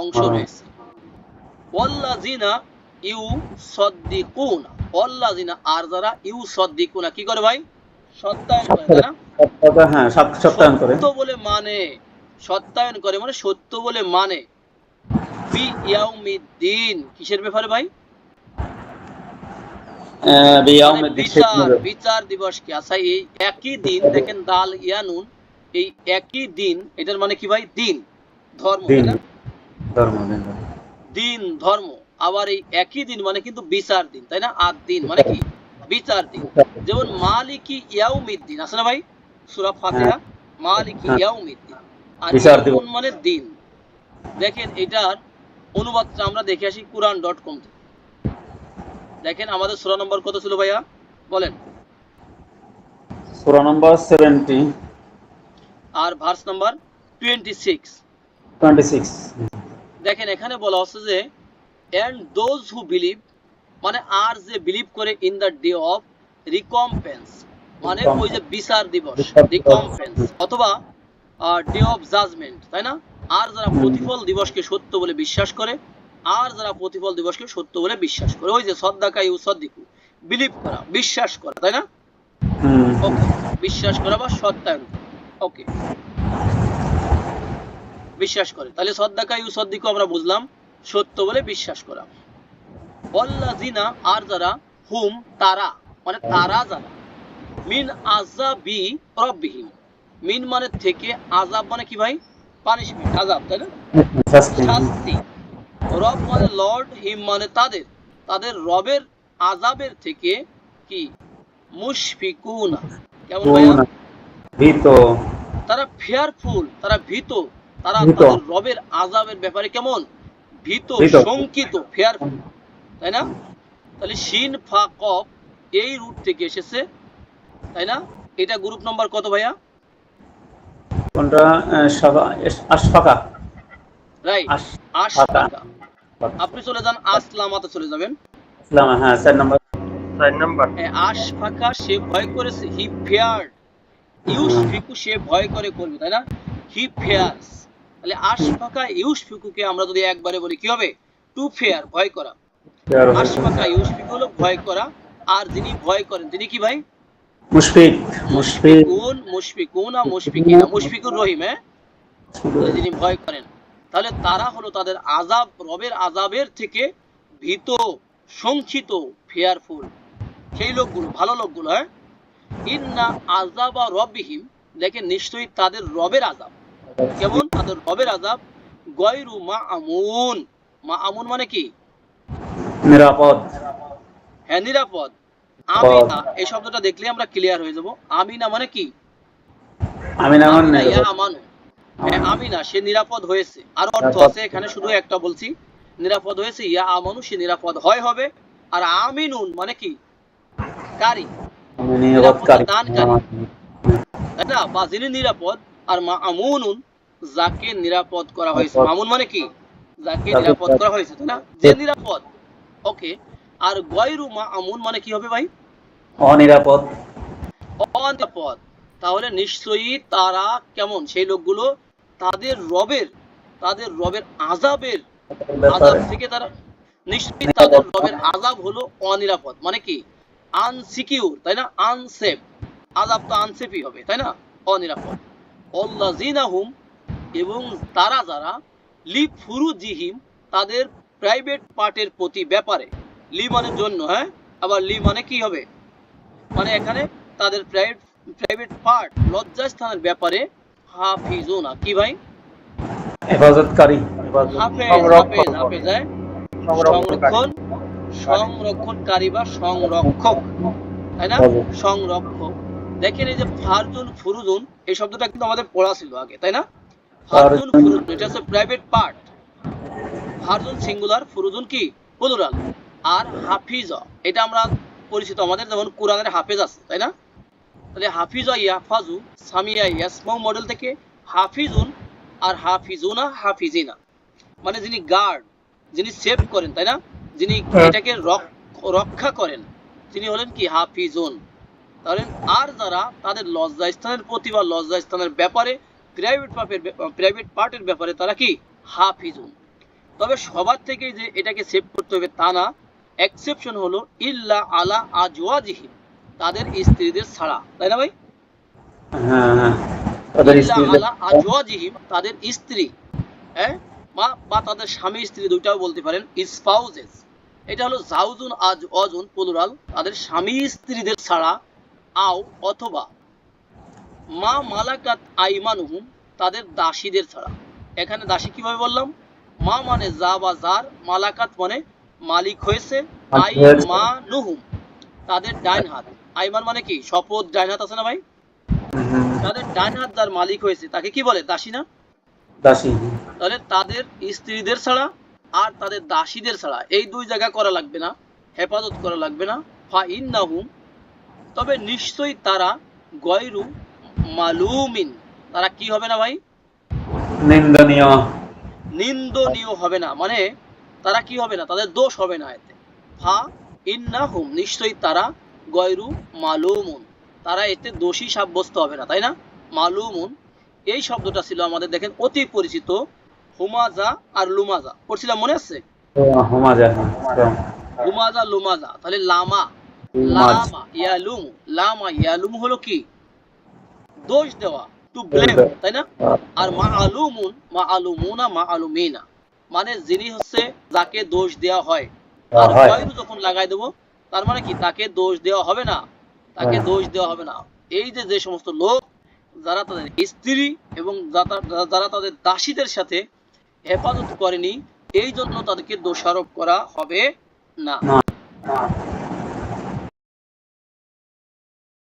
অংশ হ্যাঁ। রয়েছে। ইউ সদ্দিকুনা আর যারা ইউ সদ্দিকুনা কি করে ভাই? সত্যায়ন করে না? হ্যাঁ সাত করে। সত্য বলে মানে সত্যায়ন করে মানে সত্য বলে মানে। বি ইয়াউমিদ্দিন কিসের ব্যাপারে ভাই? মানে বিচার বিচার দিবস কি আচ্ছা এই একই দিন দেখেন দাল ইয়ানুন এই একই দিন এটার মানে কি ভাই? দিন ধর্ম? ধর্ম দিন দিন ধর্ম। আবার এই একই দিন মানে কিন্তু বিচার দিন তাই না? আর দিন মানে কি? বিচার দিন। যেমন মালিকি ইয়াউমিদ্দিন আছে না ভাই? সূরা ফাতিহা? মালিকি হ্যাঁ। ইয়াউমিদ্দিন। আর বিচার দিবস। মানে দিন? দেখেন এটার অনুবাদটা আমরা দেখে আসি কোরআন ডট কম থেকে। দেখেন আমাদের সূরা নম্বর কত ছিল ভাইয়া? বলেন। সূরা নম্বর 70 আর ভার্স নাম্বার টোয়েন্টি সিক্স 26 দেখেন এখানে বলা হচ্ছে যে এন্ড দোজ হু বিলিভ মানে আর যে বিলিভ করে in the day of recompense মানে ওই যে বিচার দিবস রিকম্পেন্স অথবা ডে অফ জাজমেন্ট তাই না? আর যারা প্রতিফল দিবসকে সত্য বলে বিশ্বাস করে আর যারা প্রতিফল দিবসকে সত্য বলে বিশ্বাস করে ওই যে সদ্দাকা ইউ সদ্দিকু বিলিভ করা বিশ্বাস করা তাই না? ওকে বিশ্বাস করা বা সত্যায়ন ওকে বিশ্বাস করে। তাহলে সদ্দাকা ইউ সদ্দিকু আমরা বুঝলাম সত্য বলে বিশ্বাস করা। অল্লাজিনা আর যারা হুম তারা মানে তারা যারা মিন আজাবি রব্বিহিম। মিন মানে থেকে আজাব মানে কি ভাই? পানিশমেন্ট আজাব তাই না? শাস্তি। রব মানে লর্ড হিম মানে তাদের। তাদের রবের আজাবের থেকে কি? মুশফিকুনা। কেমন ভীত। তারা ফেয়ারফুল তারা ভীত। তারা তাদের রবের আজাবের ব্যাপারে কেমন? ভীত। শঙ্কিত ফেয়ারফুল তাই না? তাহলে শিন ফা কফ এই রুট থেকে এসেছে। তাই না? এটা গ্রুপ নাম্বার কত ভাইয়া? কোনটা? আশফাকা। রাইট আশ- আশ ফাঁকা। ফাঁকা। আপনি চলে যান আসলামাতে চলে যাবেন। ইসলাম হ্যাঁ চার নম্বর। চার সে ভয় করেছে হি ফেয়ার্ড ইউস ফিকু সে ভয় করে করবে তাই না? হি ফেয়ার্স তাহলে আশ ফাঁকা ইউস ফিকুকে আমরা যদি একবারে বলি কি হবে? টু ফেয়ার ভয় করা। আশ ফাঁকা হলো ভয় করা আর যিনি ভয় করেন তিনি কি ভাই? মুশফিক মুশফিক। মুশফিকুন মুশফিকুন আর মুশফিকিনা মুশফিকুর রহিম হ্যাঁ? যিনি ভয় করেন। তাহলে তারা হলো তাদের আজাব রবের আজাবের থেকে ভীত শঙ্কিত ফেয়ারফুল সেই লোকগুলো ভালো লোকগুলো হ্যাঁ? ইন্না আজাবা রব্বিহিম দেখেন নিশ্চয়ই তাদের রবের আজাব। কেমন? তাদের রবের আজাব গয়রু মা আমুন মা আমুন মানে কি? নিরাপদ। হ্যাঁ নিরাপদ। আমিনা এই শব্দটা দেখলে আমরা ক্লিয়ার হয়ে যাব। আমিনা মানে কি? আমিনা নিরাপদ। আমানু হ্যাঁ আমিনা। সে নিরাপদ হয়েছে। আর অর্থ আছে এখানে শুধু একটা বলছি। নিরাপদ হয়েছে ইয়া আমানু সে নিরাপদ হয় হবে। আর আমিনুন মানে কি? কারি। আমি নিরাপদকারী দানকারী। তাই না? বা যিনি নিরাপদ আর মা আমুনুন যাকে নিরাপদ করা হয়েছে। মামুন মানে কি? যাকে নিরাপদ। করা হয়েছে তাই না? যে নিরাপদ ওকে। আর গয়রু মা আমুন মানে কি হবে ভাই? অনিরাপদ। অনিরাপদ। তাহলে নিশ্চয়ই তারা কেমন? সেই লোকগুলো তাদের রবের তাদের রবের আজাবের আজাব থেকে তারা নিশ্চয়ই তাদের রবের আজাব হলো অনিরাপদ। মানে কি? আনসিকিউর তাই না? আনসেফ। আজাব তো আনসেফই হবে তাই না? অনিরাপদ। অল্লাজিনাহুম এবং তারা যারা লি ফুরুজিহিম তাদের প্রাইভেট পার্টের প্রতি ব্যাপারে লি মানে জন্য হ্যাঁ? আবার লি মানে কি হবে? মানে এখানে তাদের প্রাইভেট প্রাইভেট পার্ট লজ্জাস্থানের ব্যাপারে হাফিজুনা। কি ভাই? হেফাজতকারী। হ্যাঁ? সংরক্ষণ সংরক্ষণকারী বা সংরক্ষক তাই না? সংরক্ষক। দেখেন এই যে ফারজুন ফুরুজুন এই শব্দটা কিন্তু আমাদের পড়া ছিল আগে তাই না? ফারজুন ফারজুন। ফুরুজুন এটা হচ্ছে প্রাইভেট পার্ট ফারজুন সিঙ্গুলার ফুরুজুন কি? প্লুরাল আর হাফিজ এটা আমরা পরিচিত। আমাদের যেমন কোরআনের হাফেজ আছে তাই না? তাহলে হাফিজা ইয়াফাজু সামিয়া ইয়াসমাউ মডেল থেকে হাফিজুন আর হাফিজুনা হাফিজিনা। মানে যিনি গার্ড যিনি সেভ করেন তাই না? যিনি হ্যাঁ। এটাকে রক- রক্ষা করেন তিনি হলেন কি? হাফিজুন। তাহলে আর যারা তাদের লজ্জাস্থানের প্রতি বা লজ্জাস্থানের ব্যাপারে প্রাইভেট পার্টের প্রাইভেট পার্টের ব্যাপারে তারা কি হাফিজুন? তবে সবার থেকে যে এটাকে সেভ করতে হবে তা না এক্সেপশন হলো ইল্লা আলা আজওয়াজিহিম তাদের স্ত্রীদের ছাড়া। তাই না ভাই? হ্যাঁ হ্যাঁ। তাদের ইল্লা আলা আজওয়াজিহিম তাদের স্ত্রী। হ্যাঁ? বা বা তাদের স্বামী স্ত্রী দুইটাও বলতে পারেন স্পাউজেস এটা হলো জাউজুন আজ অজুন প্লুরাল তাদের স্বামী স্ত্রীদের ছাড়া আও অথবা মা মালাকাত আইমানুহুম তাদের দাসীদের ছাড়া। এখানে দাসী কীভাবে বললাম? মা মানে যা বা যার মালাকাত মানে মালিক হয়েছে আই মা নুহুম তাদের ডাইন হাত। আইমান মানে কি? শপথ ডাইন হাত আছে না ভাই? তাদের ডাইন হাত যার মালিক হয়েছে তাকে কি বলে? দাসী না? দাসী। তাহলে তাদের স্ত্রীদের ছাড়া আর তাদের দাসীদের ছাড়া এই দুই জায়গা করা লাগবে না হেফাজত করা লাগবে না। ফা ইন্নাহুম তবে নিশ্চয়ই তারা গয়রু মালুমিন। তারা কি হবে না ভাই? নিন্দনীয়। নিন্দনীয় হবে না। মানে তারা কি হবে না? তাদের দোষ হবে না এতে। ফা ইন্নাহুম নিশ্চয়ই তারা গয়রু মালুমুন। তারা এতে দোষী সাব্যস্ত হবে না তাই না? মালুমুন। এই শব্দটা ছিল আমাদের দেখেন অতি পরিচিত হুমাজা আর লুমাজা। পড়ছিলাম মনে আছে? হোমাজা হ্যাঁ হুমাজা লুমাজা। তাহলে লামা। লামা ইয়ালুম। লামা ইয়ালুম হলো কি? দোষ দেওয়া টু ব্লেম তাই না? আর মা আলুমুন মা আলুমুনা মা আলুমিনা মানে যিনি হচ্ছে যাকে দোষ দেওয়া হয়। তার হয়। গয়রু যখন লাগাই দেবো তার মানে কি? তাকে দোষ দেওয়া হবে না। তাকে হ্যাঁ। দোষ দেওয়া হবে না। এই যে যে সমস্ত লোক যারা তাদের স্ত্রী এবং যারা তাদের দাসীদের সাথে হেফাজত করেনি এই জন্য তাদেরকে দোষারোপ করা হবে না।